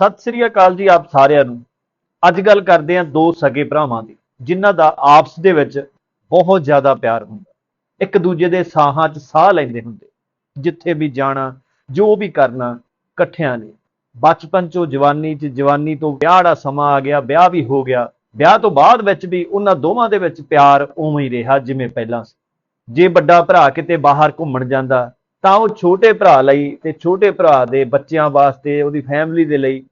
ਸਤਿ ਸ੍ਰੀ ਅਕਾਲ ਜੀ ਆਪ ਸਾਰਿਆਂ ਨੂੰ। ਅੱਜ ਗੱਲ ਕਰਦੇ ਹਾਂ ਦੋ ਸਗੇ ਭਰਾਵਾਂ ਦੀ, ਜਿਨ੍ਹਾਂ ਦਾ ਆਪਸ ਦੇ ਵਿੱਚ ਬਹੁਤ ਜ਼ਿਆਦਾ ਪਿਆਰ ਹੁੰਦਾ। ਇੱਕ ਦੂਜੇ ਦੇ ਸਾਹਾਂ 'ਚ ਸਾਹ ਲੈਂਦੇ ਹੁੰਦੇ, ਜਿੱਥੇ ਵੀ ਜਾਣਾ, ਜੋ ਵੀ ਕਰਨਾ, ਇਕੱਠਿਆਂ ਨੇ। ਬਚਪਨ 'ਚੋਂ ਜਵਾਨੀ 'ਚ ਜਵਾਨੀ ਤੋਂ ਵਿਆਹ ਦਾ ਸਮਾਂ ਆ ਗਿਆ, ਵਿਆਹ ਵੀ ਹੋ ਗਿਆ। ਵਿਆਹ ਤੋਂ ਬਾਅਦ ਵਿੱਚ ਵੀ ਉਹਨਾਂ ਦੋਵਾਂ ਦੇ ਵਿੱਚ ਪਿਆਰ ਉਵੇਂ ਹੀ ਰਿਹਾ ਜਿਵੇਂ ਪਹਿਲਾਂ ਸੀ। ਜੇ ਵੱਡਾ ਭਰਾ ਕਿਤੇ ਬਾਹਰ ਘੁੰਮਣ ਜਾਂਦਾ, ਤਾਂ ਉਹ ਛੋਟੇ ਭਰਾ ਲਈ ਤੇ ਛੋਟੇ ਭਰਾ ਦੇ ਬੱਚਿਆਂ ਵਾਸਤੇ, ਉਹਦੀ ਫੈਮਿਲੀ ਦੇ ਲਈ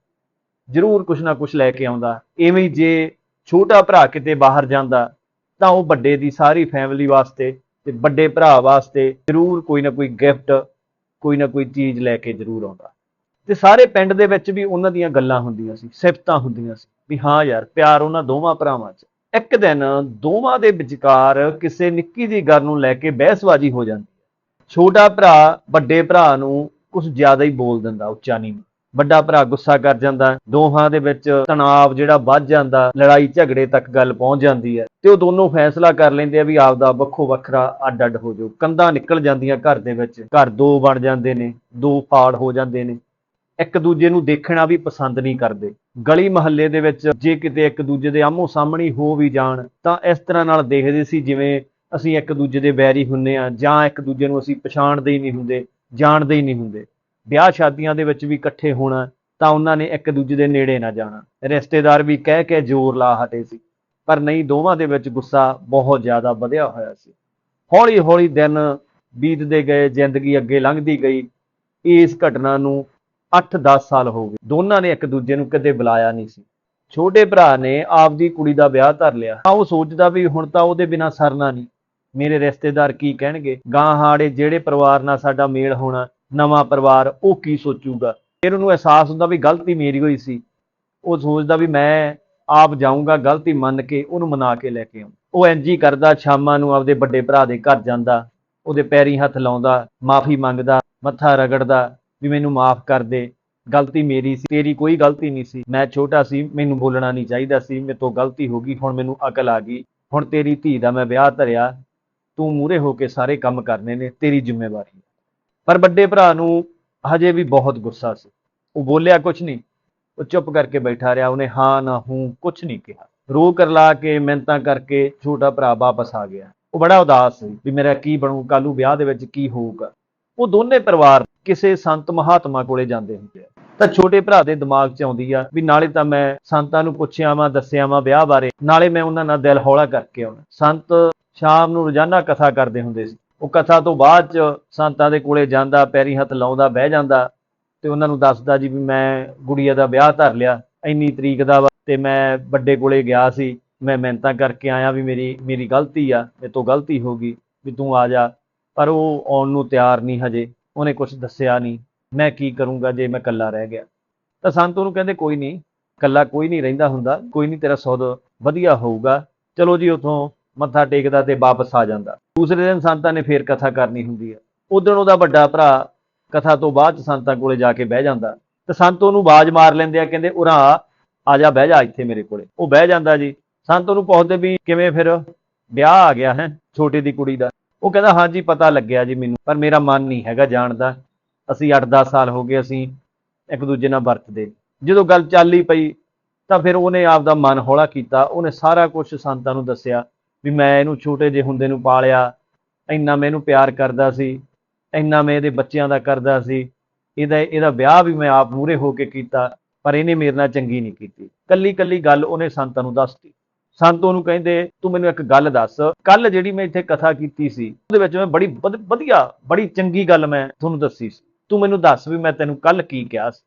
ਜ਼ਰੂਰ ਕੁਛ ਨਾ ਕੁਛ ਲੈ ਕੇ ਆਉਂਦਾ। ਐਵੇਂ ਜੇ ਛੋਟਾ ਭਰਾ ਕਿਤੇ ਬਾਹਰ ਜਾਂਦਾ, ਤਾਂ ਉਹ ਵੱਡੇ ਦੀ ਸਾਰੀ ਫੈਮਿਲੀ ਵਾਸਤੇ ਤੇ ਵੱਡੇ ਭਰਾ ਵਾਸਤੇ ਜ਼ਰੂਰ ਕੋਈ ਨਾ ਕੋਈ ਗਿਫਟ ਕੋਈ ਨਾ ਕੋਈ ਚੀਜ਼ ਲੈ ਕੇ ਜ਼ਰੂਰ ਆਉਂਦਾ। ਤੇ ਸਾਰੇ ਪਿੰਡ ਦੇ ਵਿੱਚ ਵੀ ਉਹਨਾਂ ਦੀਆਂ ਗੱਲਾਂ ਹੁੰਦੀਆਂ ਸੀ, ਸਿਫਤਾਂ ਹੁੰਦੀਆਂ ਸੀ, ਵੀ ਹਾਂ ਯਾਰ, ਪਿਆਰ ਉਹਨਾਂ ਦੋਵਾਂ ਭਰਾਵਾਂ 'ਚ। ਇੱਕ ਦਿਨ ਦੋਵਾਂ ਦੇ ਵਿਚਕਾਰ ਕਿਸੇ ਨਿੱਕੀ ਜਿਹੀ ਗੱਲ ਨੂੰ ਲੈ ਕੇ ਬਹਿਸਬਾਜ਼ੀ ਹੋ ਜਾਂਦੀ ਛੋਟਾ ਭਰਾ ਵੱਡੇ ਭਰਾ ਨੂੰ ਕੁਝ ਜ਼ਿਆਦਾ ਹੀ ਬੋਲ ਦਿੰਦਾ, ਉੱਚਾ ਨਹੀਂ ਵੱਡਾ ਭਰਾ ਗੁੱਸਾ ਕਰ ਜਾਂਦਾ, ਦੋਹਾਂ ਦੇ ਵਿੱਚ ਤਣਾਅ ਜਿਹੜਾ ਵੱਧ ਜਾਂਦਾ, ਲੜਾਈ ਝਗੜੇ ਤੱਕ ਗੱਲ ਪਹੁੰਚ ਜਾਂਦੀ ਹੈ ਤੇ ਉਹ ਦੋਨੋਂ ਫੈਸਲਾ ਕਰ ਲੈਂਦੇ ਆ ਵੀ ਆਪਦਾ ਵੱਖੋ ਵੱਖਰਾ ਅੱਡ ਅੱਡ ਹੋ ਜਾਓ। ਕੰਧਾਂ ਨਿਕਲ ਜਾਂਦੀਆਂ ਘਰ ਦੇ ਵਿੱਚ। ਘਰ ਦੋ ਬਣ ਜਾਂਦੇ ਨੇ, ਦੋ ਫਾੜ ਹੋ ਜਾਂਦੇ ਨੇ। ਇੱਕ ਦੂਜੇ ਨੂੰ ਦੇਖਣਾ ਵੀ ਪਸੰਦ ਨਹੀਂ ਕਰਦੇ। ਗਲੀ ਮਹੱਲੇ ਦੇ ਵਿੱਚ ਜੇ ਕਿਤੇ ਇੱਕ ਦੂਜੇ ਦੇ ਆਮੋ ਸਾਹਮਣੇ ਹੋ ਵੀ ਜਾਣ, ਤਾਂ ਇਸ ਤਰ੍ਹਾਂ ਨਾਲ ਦੇਖਦੇ ਸੀ ਜਿਵੇਂ ਅਸੀਂ ਇੱਕ ਦੂਜੇ ਦੇ ਵੈਰੀ ਹੁੰਨੇ ਆ ਜਾਂ ਇੱਕ ਦੂਜੇ ਨੂੰ ਅਸੀਂ ਪਛਾਣਦੇ ਹੀ ਨਹੀਂ ਹੁੰਦੇ, ਜਾਣਦੇ ਹੀ ਨਹੀਂ ਹੁੰਦੇ। ਵਿਆਹ ਸ਼ਾਦੀਆਂ ਦੇ ਵਿੱਚ ਵੀ ਇਕੱਠੇ ਹੋਣਾ, ਤਾਂ ਉਹਨਾਂ ਨੇ ਇੱਕ ਦੂਜੇ ਦੇ ਨੇੜੇ ਨਾ ਜਾਣਾ। ਰਿਸ਼ਤੇਦਾਰ ਵੀ ਕਹਿ ਕੇ ਜ਼ੋਰ ਲਾ ਹਟੇ ਸੀ, ਪਰ ਨਹੀਂ, ਦੋਵਾਂ ਦੇ ਵਿੱਚ ਗੁੱਸਾ ਬਹੁਤ ਜ਼ਿਆਦਾ ਵਧਿਆ ਹੋਇਆ ਸੀ। ਹੌਲੀ ਹੌਲੀ ਦਿਨ ਬੀਤਦੇ ਗਏ, ਜ਼ਿੰਦਗੀ ਅੱਗੇ ਲੰਘਦੀ ਗਈ। ਇਸ ਘਟਨਾ ਨੂੰ 8-10 ਸਾਲ ਹੋ ਗਏ। ਦੋਨਾਂ ਨੇ ਇੱਕ ਦੂਜੇ ਨੂੰ ਕਦੇ ਬੁਲਾਇਆ ਨਹੀਂ ਸੀ। ਛੋਟੇ ਭਰਾ ਨੇ ਆਪਦੀ ਕੁੜੀ ਦਾ ਵਿਆਹ ਧਰ ਲਿਆ। ਤਾਂ ਉਹ ਸੋਚਦਾ ਵੀ ਹੁਣ ਤਾਂ ਉਹਦੇ ਬਿਨਾ ਸਰਨਾ ਨਹੀਂ। ਮੇਰੇ ਰਿਸ਼ਤੇਦਾਰ ਕੀ ਕਹਿਣਗੇ? ਗਾਂ ਹਾੜੇ ਜਿਹੜੇ ਪਰਿਵਾਰ ਨਾਲ ਸਾਡਾ ਮੇਲ ਹੋਣਾ ਨਵਾਂ ਪਰਿਵਾਰ, ਉਹ ਕੀ ਸੋਚੂਗਾ? ਫਿਰ ਉਹਨੂੰ ਅਹਿਸਾਸ ਹੁੰਦਾ ਵੀ ਗਲਤੀ ਮੇਰੀ ਹੋਈ ਸੀ। ਉਹ ਸੋਚਦਾ ਵੀ ਮੈਂ ਆਪ ਜਾਊਂਗਾ, ਗਲਤੀ ਮੰਨ ਕੇ ਉਹਨੂੰ ਮਨਾ ਕੇ ਲੈ ਕੇ ਆਉਂ ਉਹ ਇੰਜ ਹੀ ਕਰਦਾ, ਸ਼ਾਮਾਂ ਨੂੰ ਆਪਦੇ ਵੱਡੇ ਭਰਾ ਦੇ ਘਰ ਜਾਂਦਾ। ਉਹਦੇ ਪੈਰੀਂ ਹੱਥ ਲਾਉਂਦਾ, ਮਾਫੀ ਮੰਗਦਾ, ਮੱਥਾ ਰਗੜਦਾ ਵੀ ਮੈਨੂੰ ਮਾਫ ਕਰ ਦੇ। ਗਲਤੀ ਮੇਰੀ ਸੀ, ਤੇਰੀ ਕੋਈ ਗਲਤੀ ਨਹੀਂ ਸੀ। ਮੈਂ ਛੋਟਾ ਸੀ, ਮੈਨੂੰ ਬੋਲਣਾ ਨਹੀਂ ਚਾਹੀਦਾ ਸੀ। ਮੇਰੇ ਤੋਂ ਗਲਤੀ ਹੋ ਗਈ, ਹੁਣ ਮੈਨੂੰ ਅਕਲ ਆ ਗਈ। ਹੁਣ ਤੇਰੀ ਧੀ ਦਾ ਮੈਂ ਵਿਆਹ ਧਰਿਆ। ਤੂੰ ਮੂਰੇ ਹੋ ਕੇ ਸਾਰੇ ਕੰਮ ਕਰਨੇ ਨੇ, ਤੇਰੀ ਜ਼ਿੰਮੇਵਾਰੀ ਪਰ ਵੱਡੇ ਭਰਾ ਨੂੰ ਹਜੇ ਵੀ ਬਹੁਤ ਗੁੱਸਾ ਸੀ। ਉਹ ਬੋਲਿਆ ਕੁਝ ਨਹੀਂ। ਉਹ ਚੁੱਪ ਕਰਕੇ ਬੈਠਾ ਰਿਹਾ। ਉਹਨੇ ਹਾਂ, ਨਾ, ਹੂੰ ਕੁਝ ਨਹੀਂ ਕਿਹਾ। ਰੋ ਕਰਲਾ ਕੇ ਮਿਹਨਤਾਂ ਕਰਕੇ ਛੋਟਾ ਭਰਾ ਵਾਪਸ ਆ ਗਿਆ। ਉਹ ਬੜਾ ਉਦਾਸ ਸੀ ਵੀ ਮੇਰਾ ਕੀ ਬਣੂ? ਕੱਲੂ ਵਿਆਹ ਦੇ ਵਿੱਚ ਕੀ ਹੋਊਗਾ? ਉਹ ਦੋਨੇ ਪਰਿਵਾਰ ਕਿਸੇ ਸੰਤ ਮਹਾਤਮਾ ਕੋਲੇ ਜਾਂਦੇ ਹੁੰਦੇ ਆ। ਤਾਂ ਛੋਟੇ ਭਰਾ ਦੇ ਦਿਮਾਗ 'ਚ ਆਉਂਦੀ ਆ ਵੀ ਨਾਲੇ ਤਾਂ ਮੈਂ ਸੰਤਾਂ ਨੂੰ ਪੁੱਛਿਆ ਵਾਂ ਦੱਸਿਆ ਵਾਂ ਵਿਆਹ ਬਾਰੇ। ਨਾਲੇ ਮੈਂ ਉਹਨਾਂ ਨਾਲ ਦਿਲ ਹੌਲਾ ਕਰਕੇ ਆਉਣਾ। ਸੰਤ ਸ਼ਾਮ ਨੂੰ ਰੋਜ਼ਾਨਾ ਕਥਾ ਕਰਦੇ ਹੁੰਦੇ ਸੀ। ਉਹ ਕਥਾ ਤੋਂ ਬਾਅਦ 'ਚ ਸੰਤਾਂ ਦੇ ਕੋਲੇ ਜਾਂਦਾ, ਪੈਰੀ ਹੱਥ ਲਾਉਂਦਾ, ਬਹਿ ਜਾਂਦਾ ਤੇ ਉਹਨਾਂ ਨੂੰ ਦੱਸਦਾ ਜੀ ਵੀ ਮੈਂ ਗੁੜੀਆ ਦਾ ਵਿਆਹ ਧਰ ਲਿਆ, ਇੰਨੀ ਤਰੀਕ ਦਾ ਵਾ ਤੇ ਮੈਂ ਵੱਡੇ ਕੋਲੇ ਗਿਆ ਸੀ, ਮੈਂ ਮਿਹਨਤਾਂ ਕਰਕੇ ਆਇਆ ਵੀ ਮੇਰੀ ਮੇਰੀ ਗਲਤੀ ਆ, ਮੇਰੇ ਤੋਂ ਗਲਤੀ ਹੋ ਗਈ ਵੀ ਤੂੰ ਆ ਜਾ। ਪਰ ਉਹ ਆਉਣ ਨੂੰ ਤਿਆਰ ਨਹੀਂ ਹਜੇ, ਉਹਨੇ ਕੁਝ ਦੱਸਿਆ ਨਹੀਂ, ਮੈਂ ਕੀ ਕਰੂੰਗਾ ਜੇ ਮੈਂ ਇਕੱਲਾ ਰਹਿ ਗਿਆ। ਤਾਂ ਸੰਤ ਉਹਨੂੰ ਕਹਿੰਦੇ ਕੋਈ ਨਹੀਂ, ਇਕੱਲਾ ਕੋਈ ਨਹੀਂ ਰਹਿੰਦਾ ਹੁੰਦਾ, ਕੋਈ ਨਹੀਂ ਤੇਰਾ ਸੌਦ ਵਧੀਆ ਹੋਊਗਾ, ਚਲੋ ਜੀ ਉਥੋਂ ਮੱਥਾ ਟੇਕਦਾ ਤੇ ਵਾਪਸ ਆ ਜਾਂਦਾ। ਦੂਸਰੇ ਦਿਨ ਸੰਤਾਂ ਨੇ ਫੇਰ ਕਥਾ ਕਰਨੀ ਹੁੰਦੀ ਹੈ ਉਦੋਂ ਉਹਦਾ ਵੱਡਾ ਭਰਾ ਕਥਾ ਤੋਂ ਬਾਅਦ ਸੰਤਾਂ ਕੋਲੇ ਜਾ ਕੇ ਬਹਿ ਜਾਂਦਾ। ਤੇ ਸੰਤ ਉਹਨੂੰ ਬਾਜ਼ ਮਾਰ ਲੈਂਦੇ ਆ, ਕਹਿੰਦੇ, ਉਰਾ ਆ ਜਾ, ਬਹਿ ਜਾ ਇੱਥੇ ਮੇਰੇ ਕੋਲੇ। ਉਹ ਬਹਿ ਜਾਂਦਾ ਜੀ। ਸੰਤ ਉਹਨੂੰ ਪੁੱਛਦੇ ਵੀ ਕਿਵੇਂ ਫਿਰ? ਵਿਆਹ ਆ ਗਿਆ ਹੈ, ਛੋਟੇ ਦੀ ਕੁੜੀ ਦਾ। ਉਹ ਕਹਿੰਦਾ ਹਾਂਜੀ ਪਤਾ ਲੱਗਿਆ ਜੀ ਮੈਨੂੰ, ਪਰ ਮੇਰਾ ਮਨ ਨਹੀਂ ਹੈਗਾ ਜਾਣ ਦਾ ਅਸੀਂ 8-10 ਸਾਲ ਹੋ ਗਏ, ਅਸੀਂ ਇੱਕ ਦੂਜੇ ਨਾਲ ਵਰਤਦੇ। ਜਦੋਂ ਗੱਲ ਚੱਲੀ ਪਈ, ਤਾਂ ਫਿਰ ਉਹਨੇ ਆਪਦਾ ਮਨ ਹੌਲਾ ਕੀਤਾ। ਉਹਨੇ ਸਾਰਾ ਕੁਝ ਸੰਤਾਂ ਨੂੰ ਦੱਸਿਆ। ਵੀ ਮੈਂ ਇਹਨੂੰ ਛੋਟੇ ਜਿਹੇ ਹੁੰਦੇ ਨੂੰ ਪਾਲਿਆ, ਇੰਨਾ ਮੈਂ ਇਹਨੂੰ ਪਿਆਰ ਕਰਦਾ ਸੀ, ਇੰਨਾ ਮੈਂ ਇਹਦੇ ਬੱਚਿਆਂ ਦਾ ਕਰਦਾ ਸੀ, ਇਹਦਾ ਇਹਦਾ ਵਿਆਹ ਵੀ ਮੈਂ ਆਪ ਮੂਰੇ ਹੋ ਕੇ ਕੀਤਾ, ਪਰ ਇਹਨੇ ਮੇਰੇ ਨਾਲ ਚੰਗੀ ਨਹੀਂ ਕੀਤੀ। ਕੱਲੀ ਕੱਲੀ ਗੱਲ ਉਹਨੇ ਸੰਤਾਂ ਨੂੰ ਦੱਸਤੀ। ਸੰਤ ਉਹਨੂੰ ਕਹਿੰਦੇ, ਤੂੰ ਮੈਨੂੰ ਇੱਕ ਗੱਲ ਦੱਸ ਕੱਲ ਜਿਹੜੀ ਮੈਂ ਇੱਥੇ ਕਥਾ ਕੀਤੀ ਸੀ, ਉਹਦੇ ਵਿੱਚ ਮੈਂ ਬੜੀ ਵਧ- ਵਧੀਆ, ਬੜੀ ਚੰਗੀ ਗੱਲ ਮੈਂ ਤੁਹਾਨੂੰ ਦੱਸੀ ਸੀ। ਤੂੰ ਮੈਨੂੰ ਦੱਸ ਵੀ ਮੈਂ ਤੈਨੂੰ ਕੱਲ ਕੀ ਕਿਹਾ ਸੀ?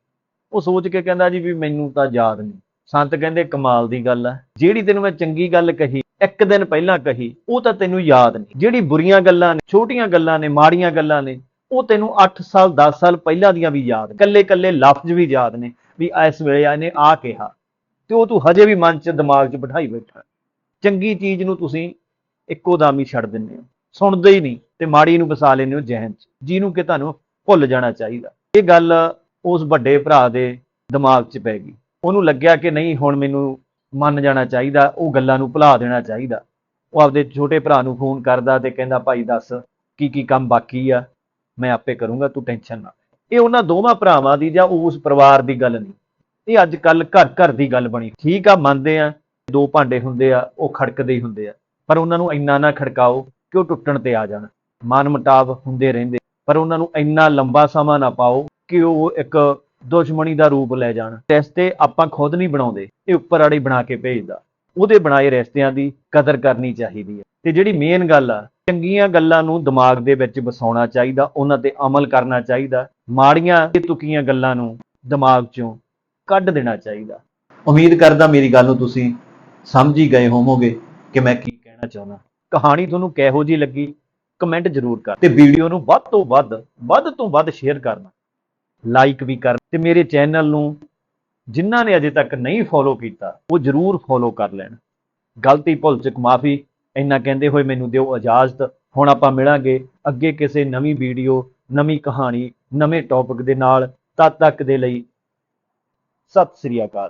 ਉਹ ਸੋਚ ਕੇ ਕਹਿੰਦਾ ਜੀ ਵੀ ਮੈਨੂੰ ਤਾਂ ਯਾਦ ਨਹੀਂ। ਸੰਤ ਕਹਿੰਦੇ, ਕਮਾਲ ਦੀ ਗੱਲ ਹੈ ਜਿਹੜੀ ਤੈਨੂੰ ਮੈਂ ਚੰਗੀ ਗੱਲ ਕਹੀ ਇੱਕ ਦਿਨ ਪਹਿਲਾਂ ਕਹੀ, ਉਹ ਤਾਂ ਤੈਨੂੰ ਯਾਦ ਨਹੀਂ। ਜਿਹੜੀ ਬੁਰੀਆਂ ਗੱਲਾਂ ਨੇ, ਛੋਟੀਆਂ ਗੱਲਾਂ ਨੇ, ਮਾੜੀਆਂ ਗੱਲਾਂ ਨੇ, ਉਹ ਤੈਨੂੰ 8 ਸਾਲ 10 ਸਾਲ ਪਹਿਲਾਂ ਦੀਆਂ ਵੀ ਯਾਦ ਨੇ। ਕੱਲੇ ਕੱਲੇ ਲਫ਼ਜ਼ ਵੀ ਯਾਦ ਨੇ ਵੀ ਇਸ ਵੇਲੇ ਇਹਨੇ ਆ ਕਿਹਾ। ਤੇ ਉਹ ਤੂੰ ਹਜੇ ਵੀ ਮਨ 'ਚ, ਦਿਮਾਗ 'ਚ ਬਿਠਾਈ ਬੈਠਾ। ਚੰਗੀ ਚੀਜ਼ ਨੂੰ ਤੁਸੀਂ ਇੱਕੋ ਦਮ ਹੀ ਛੱਡ ਦਿੰਦੇ ਹੋ। ਸੁਣਦੇ ਹੀ ਨਹੀਂ ਤੇ ਮਾੜੀ ਨੂੰ ਵਸਾ ਲੈਂਦੇ ਹੋ ਜ਼ਿਹਨ 'ਚ, ਜਿਹਨੂੰ ਕਿ ਤੁਹਾਨੂੰ ਭੁੱਲ ਜਾਣਾ ਚਾਹੀਦਾ। ਇਹ ਗੱਲ ਉਸ ਵੱਡੇ ਭਰਾ ਦੇ ਦਿਮਾਗ 'ਚ ਪੈ ਗਈ। ਉਹਨੂੰ ਲੱਗਿਆ ਕਿ ਨਹੀਂ, ਹੁਣ ਮੈਨੂੰ ਮੰਨ ਜਾਣਾ ਚਾਹੀਦਾ, ਉਹ ਗੱਲਾਂ ਨੂੰ ਭੁਲਾ ਦੇਣਾ ਚਾਹੀਦਾ। ਉਹ ਆਪਦੇ ਛੋਟੇ ਭਰਾ ਨੂੰ ਫੋਨ ਕਰਦਾ ਤੇ ਕਹਿੰਦਾ, ਭਾਈ ਦੱਸ, ਕੀ ਕੀ ਕੰਮ ਬਾਕੀ ਆ? ਮੈਂ ਆਪੇ ਕਰੂੰਗਾ, ਤੂੰ ਟੈਨਸ਼ਨ ਨਾ ਇਹ ਉਹਨਾਂ ਦੋਵਾਂ ਭਰਾਵਾਂ ਦੀ ਜਾਂ ਉਸ ਪਰਿਵਾਰ ਦੀ ਗੱਲ ਨਹੀਂ। ਇਹ ਅੱਜ ਕੱਲ ਘਰ ਘਰ ਦੀ ਗੱਲ ਬਣੀ। ਠੀਕ ਆ, ਮੰਨਦੇ ਆ, ਦੋ ਭਾਂਡੇ ਹੁੰਦੇ ਆ, ਉਹ ਖੜਕਦੇ ਹੀ ਹੁੰਦੇ ਆ। ਪਰ ਉਹਨਾਂ ਨੂੰ ਇੰਨਾ ਨਾ ਖੜਕਾਓ ਕਿ ਉਹ ਟੁੱਟਣ ਤੇ ਆ ਜਾਣ। ਮਨ ਮੁਟਾਵ ਹੁੰਦੇ ਰਹਿੰਦੇ। ਪਰ ਉਹਨਾਂ ਨੂੰ ਇੰਨਾ ਲੰਬਾ ਸਮਾਂ ਨਾ ਪਾਓ ਕਿ ਉਹ ਇੱਕ ਦੁਸ਼ਮਣੀ ਦਾ ਰੂਪ ਲੈ ਜਾਣ। ਰਿਸ਼ਤੇ ਆਪਾਂ ਖੁਦ ਨਹੀਂ ਬਣਾਉਂਦੇ। ਇਹ ਉੱਪਰ ਵਾਲੀ ਬਣਾ ਕੇ ਭੇਜਦਾ। ਉਹਦੇ ਬਣਾਏ ਰਿਸ਼ਤਿਆਂ ਦੀ ਕਦਰ ਕਰਨੀ ਚਾਹੀਦੀ ਹੈ। ਤੇ ਜਿਹੜੀ ਮੇਨ ਗੱਲ ਆ, ਚੰਗੀਆਂ ਗੱਲਾਂ ਨੂੰ ਦਿਮਾਗ ਦੇ ਵਿੱਚ ਵਸਾਉਣਾ ਚਾਹੀਦਾ, ਉਹਨਾਂ ਤੇ ਅਮਲ ਕਰਨਾ ਚਾਹੀਦਾ। ਮਾੜੀਆਂ ਤੇ ਤੁਕੀਆਂ ਗੱਲਾਂ ਨੂੰ ਦਿਮਾਗ ਚੋਂ ਕੱਢ ਦੇਣਾ ਚਾਹੀਦਾ। ਉਮੀਦ ਕਰਦਾ ਮੇਰੀ ਗੱਲ ਨੂੰ ਤੁਸੀਂ ਸਮਝ ਹੀ ਗਏ ਹੋਵੋਗੇ ਕਿ ਮੈਂ ਕੀ ਕਹਿਣਾ ਚਾਹੁੰਦਾ। ਕਹਾਣੀ ਤੁਹਾਨੂੰ ਕਿਹੋ ਜੀ ਲੱਗੀ? ਕਮੈਂਟ ਜ਼ਰੂਰ ਕਰ। ਤੇ ਵੀਡੀਓ ਨੂੰ ਵੱਧ ਤੋਂ ਵੱਧ ਵੱਧ ਤੋਂ ਵੱਧ ਸ਼ੇਅਰ ਕਰਨਾ। ਲਾਈਕ ਵੀ ਕਰ ਤੇ ਮੇਰੇ ਚੈਨਲ ਨੂੰ ਜਿਨ੍ਹਾਂ ਨੇ ਅਜੇ ਤੱਕ ਨਹੀਂ ਫੋਲੋ ਕੀਤਾ, ਉਹ ਜ਼ਰੂਰ ਫੋਲੋ ਕਰ ਲੈਣ। ਗਲਤੀ ਭੁੱਲ ਚੁੱਕ, ਮਾਫੀ। ਇੰਨਾ ਕਹਿੰਦੇ ਹੋਏ ਮੈਨੂੰ ਦਿਓ ਇਜਾਜ਼ਤ। ਹੁਣ ਆਪਾਂ ਮਿਲਾਂਗੇ ਅੱਗੇ ਕਿਸੇ ਨਵੀਂ ਵੀਡੀਓ ਨਵੀਂ ਕਹਾਣੀ, ਨਵੇਂ ਟੌਪਿਕ ਦੇ ਨਾਲ। ਤਦ ਤੱਕ ਦੇ ਲਈ ਸਤਿ ਸ੍ਰੀ ਅਕਾਲ।